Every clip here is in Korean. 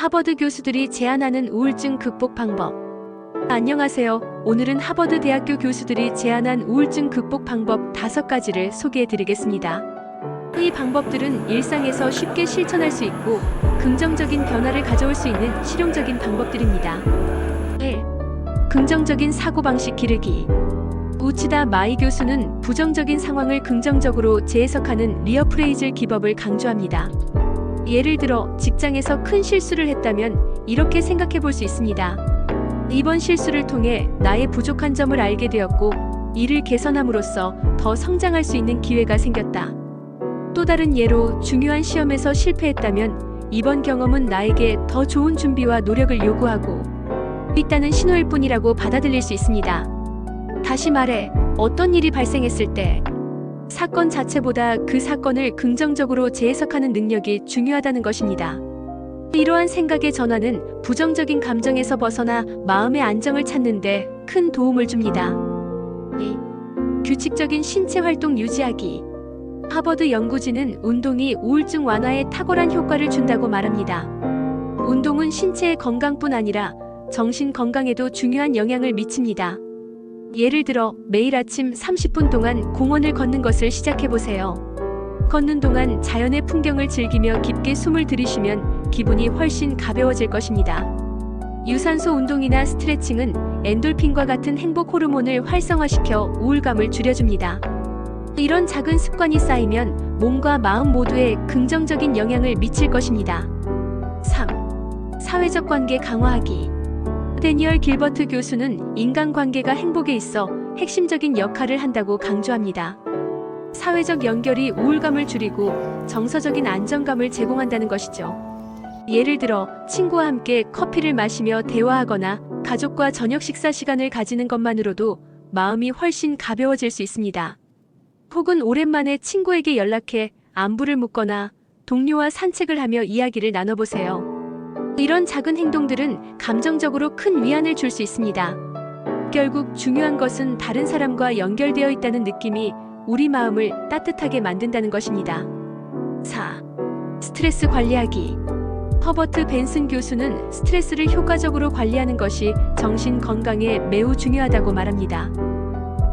하버드 교수들이 제안하는 우울증 극복 방법. 안녕하세요. 오늘은 하버드 대학교 교수들이 제안한 우울증 극복 방법 다섯 가지를 소개해 드리겠습니다. 이 방법들은 일상에서 쉽게 실천할 수 있고 긍정적인 변화를 가져올 수 있는 실용적인 방법들입니다. 1. 긍정적인 사고방식 기르기. 우치다 마이 교수는 부정적인 상황을 긍정적으로 재해석하는 리어프레이즐 기법을 강조합니다. 예를 들어 직장에서 큰 실수를 했다면 이렇게 생각해 볼 수 있습니다. 이번 실수를 통해 나의 부족한 점을 알게 되었고 이를 개선함으로써 더 성장할 수 있는 기회가 생겼다. 또 다른 예로 중요한 시험에서 실패했다면 이번 경험은 나에게 더 좋은 준비와 노력을 요구하고 있다는 신호일 뿐이라고 받아들일 수 있습니다. 다시 말해 어떤 일이 발생했을 때 사건 자체보다 그 사건을 긍정적으로 재해석하는 능력이 중요하다는 것입니다. 이러한 생각의 전환은 부정적인 감정에서 벗어나 마음의 안정을 찾는데 큰 도움을 줍니다. 2. 규칙적인 신체 활동 유지하기. 하버드 연구진은 운동이 우울증 완화에 탁월한 효과를 준다고 말합니다. 운동은 신체의 건강뿐 아니라 정신 건강에도 중요한 영향을 미칩니다. 예를 들어 매일 아침 30분 동안 공원을 걷는 것을 시작해 보세요. 걷는 동안 자연의 풍경을 즐기며 깊게 숨을 들이쉬면 기분이 훨씬 가벼워질 것입니다. 유산소 운동이나 스트레칭은 엔돌핀과 같은 행복 호르몬을 활성화시켜 우울감을 줄여줍니다. 이런 작은 습관이 쌓이면 몸과 마음 모두에 긍정적인 영향을 미칠 것입니다. 3. 사회적 관계 강화하기. 데니얼 길버트 교수는 인간관계가 행복에 있어 핵심적인 역할을 한다고 강조합니다. 사회적 연결이 우울감을 줄이고 정서적인 안정감을 제공한다는 것이죠. 예를 들어 친구와 함께 커피를 마시며 대화하거나 가족과 저녁 식사 시간을 가지는 것만으로도 마음이 훨씬 가벼워질 수 있습니다. 혹은 오랜만에 친구에게 연락해 안부를 묻거나 동료와 산책을 하며 이야기를 나눠보세요. 이런 작은 행동들은 감정적으로 큰 위안을 줄 수 있습니다. 결국 중요한 것은 다른 사람과 연결되어 있다는 느낌이 우리 마음을 따뜻하게 만든다는 것입니다. 4. 스트레스 관리하기. 허버트 벤슨 교수는 스트레스를 효과적으로 관리하는 것이 정신 건강에 매우 중요하다고 말합니다.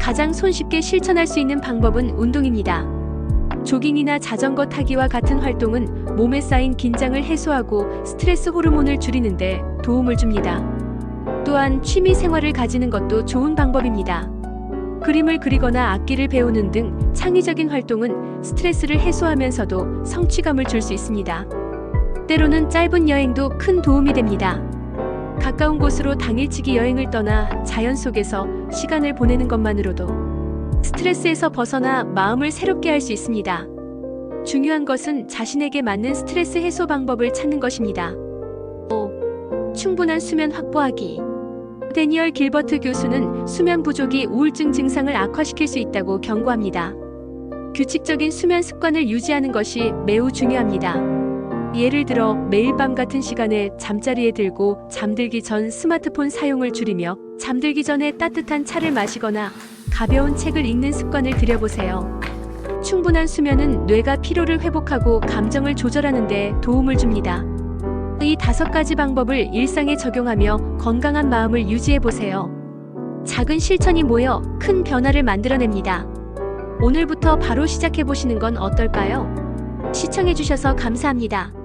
가장 손쉽게 실천할 수 있는 방법은 운동입니다. 조깅이나 자전거 타기와 같은 활동은 몸에 쌓인 긴장을 해소하고 스트레스 호르몬을 줄이는데 도움을 줍니다. 또한 취미 생활을 가지는 것도 좋은 방법입니다. 그림을 그리거나 악기를 배우는 등 창의적인 활동은 스트레스를 해소하면서도 성취감을 줄 수 있습니다. 때로는 짧은 여행도 큰 도움이 됩니다. 가까운 곳으로 당일치기 여행을 떠나 자연 속에서 시간을 보내는 것만으로도 스트레스에서 벗어나 마음을 새롭게 할 수 있습니다. 중요한 것은 자신에게 맞는 스트레스 해소 방법을 찾는 것입니다. 5. 충분한 수면 확보하기. 데니얼 길버트 교수는 수면 부족이 우울증 증상을 악화시킬 수 있다고 경고합니다. 규칙적인 수면 습관을 유지하는 것이 매우 중요합니다. 예를 들어 매일 밤 같은 시간에 잠자리에 들고 잠들기 전 스마트폰 사용을 줄이며 잠들기 전에 따뜻한 차를 마시거나 가벼운 책을 읽는 습관을 들여보세요. 충분한 수면은 뇌가 피로를 회복하고 감정을 조절하는 데 도움을 줍니다. 이 다섯 가지 방법을 일상에 적용하며 건강한 마음을 유지해 보세요. 작은 실천이 모여 큰 변화를 만들어냅니다. 오늘부터 바로 시작해 보시는 건 어떨까요? 시청해 주셔서 감사합니다.